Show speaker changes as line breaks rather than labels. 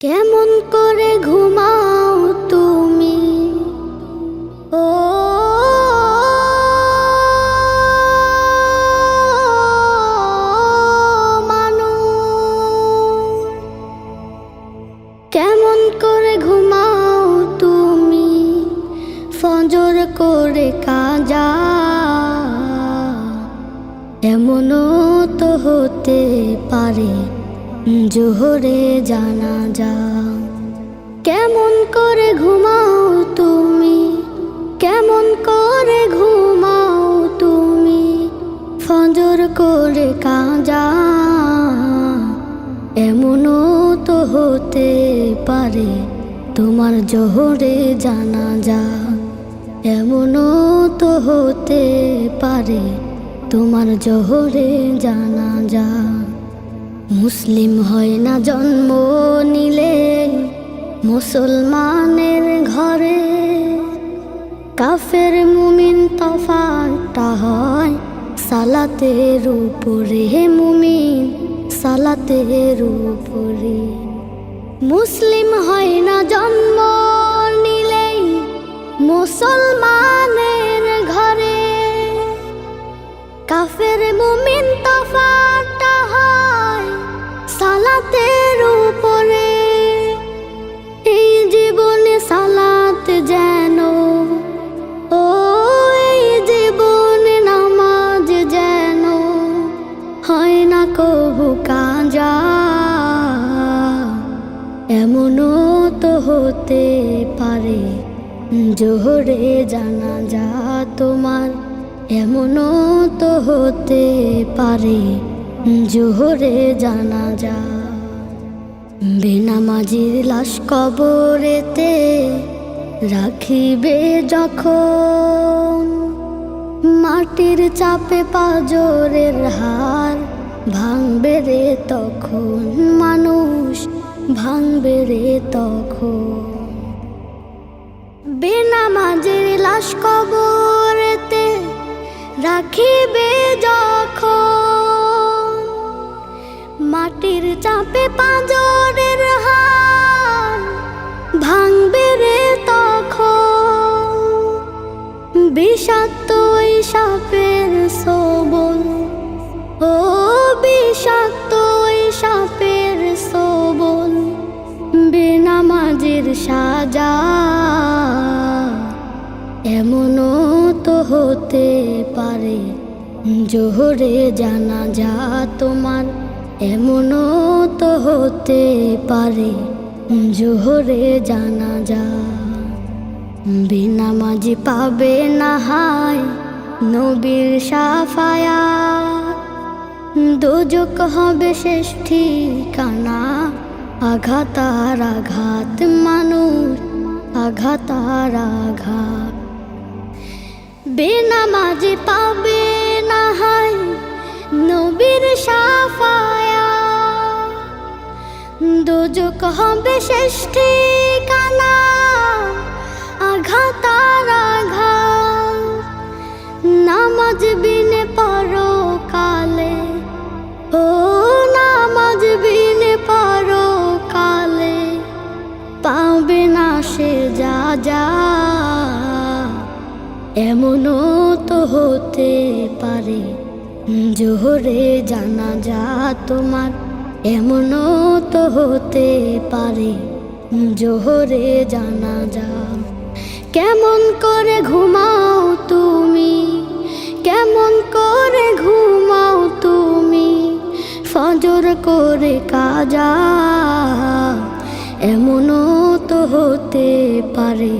কেমন করে ঘুমাও তুমি? ও, মানু। কেমন করে ঘুমাও তুমি? ফজর করে কাজা। এমনও তো হতে পারে। জোহরে জানা যা। কেমন করে ঘুমাও তুমি? কেমন করে ঘুমাও তুমি? ফজর করে কাজা। এমনও তো হতে পারে তোমার জোহরে জানা যা। এমনও তো হতে পারে তোমার জোহরে জানা যা। মুসলিম হয় না জন্ম নিলে, মুসলমানের ঘরে কাফের মুমিন তফাটা হয়। সালাতের উপরে হে মুমিন, সালাতের উপরে। মুসলিম হয় না জন্ম নিলেই, মুসলমানের এমনও তো হতে পারে, জোহরে জানা যা তোমার। এমনও তো হতে পারে, জোহরে জানা যা। বেনামাজির লাশ কবরেতে রাখিবে যখন, মাটির চাপে পাজরের হার ভাঙবে রে তখন মানুষ। ভাঙবে রে তখন। বেনামাজের লাশ কবরেতে রাখিবে যখন। মাটির চাপে পাঁজরের হার ভাঙবে রে তখন। বিষাক্ত এমনও তো হতে পারে। জোহরে জানা যা তোমার এমনও তো হতে পারে। জোহরে জানা যা, বেনামাজি পাবে না হায় নবীর সাফায়া দোজক হবে শেষ ঠিকানা আঘাত আর আঘাত মানুষ আঘাত আর আঘাত। বেনামাজি পাবে না হায় নবীর সাফায়া। দোজক হবে শেষ ঠিকানা, আঘাত আর আঘাত। নামাজ বিনে পরো কালে ও নামাজ বিনে পরো কালে পাবে না সে যা যা। এমনও তো হতে পারে, জোহরে জানা যা তোমার। এমনও তো হতে পারে, জোহরে জানা যা। কেমন করে ঘুমাও তুমি, কেমন করে ঘুমাও তুমি, ফজর করে কাজা। এমনও তো হতে পারে